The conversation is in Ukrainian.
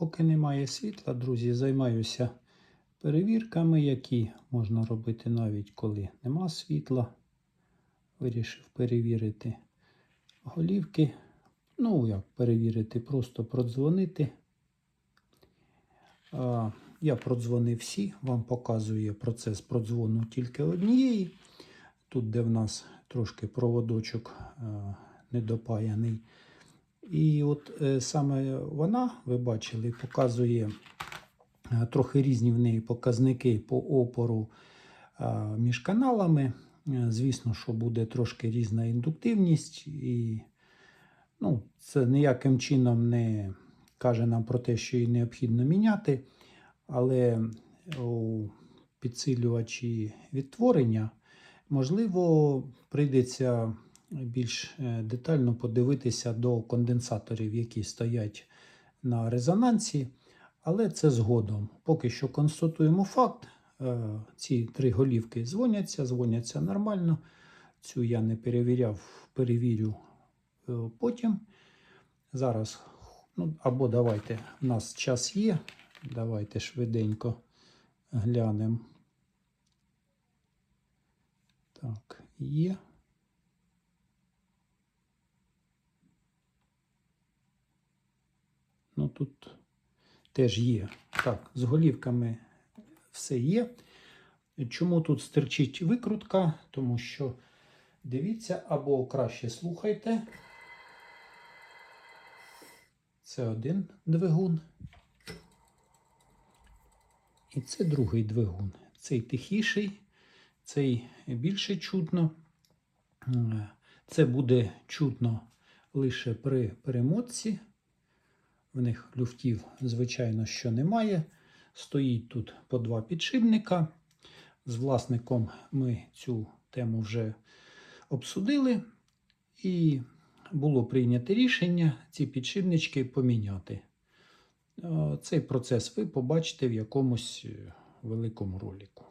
поки немає світла, друзі, займаюся перевірками, які можна робити навіть коли нема світла. Вирішив перевірити голівки. Ну, як перевірити, просто продзвонити. Я продзвонив всі, вам показує процес продзвону тільки однієї. Тут, де в нас трошки проводочок недопаяний. І от е, саме вона, ви бачили, показує е, трохи різні в неї показники по опору е, між каналами. Звісно, що буде трошки різна індуктивність, і ну, це ніяким чином не каже нам про те, що її необхідно міняти. Але у підсилювачі відтворення, можливо, прийдеться більш е, детально подивитися до конденсаторів, які стоять на резонансі, але це згодом. Поки що констатуємо факт. е, Ці три голівки дзвоняться, дзвоняться нормально. Цю я не перевіряв, перевірю е, потім. Зараз, ну або давайте, у нас час є. Давайте швиденько глянемо. Так, є. Тут теж є. Так, з голівками все є. Чому тут стерчить викрутка? Тому що дивіться або краще слухайте. Це один двигун. І це другий двигун. Цей тихіший, цей більше чутно. Це буде чутно лише при перемотці. В них люфтів, звичайно, що немає. Стоїть тут по два підшипника. З власником ми цю тему вже обсудили, і було прийнято рішення ці підшипнички поміняти. Е, Цей процес ви побачите в якомусь е, великому ролику.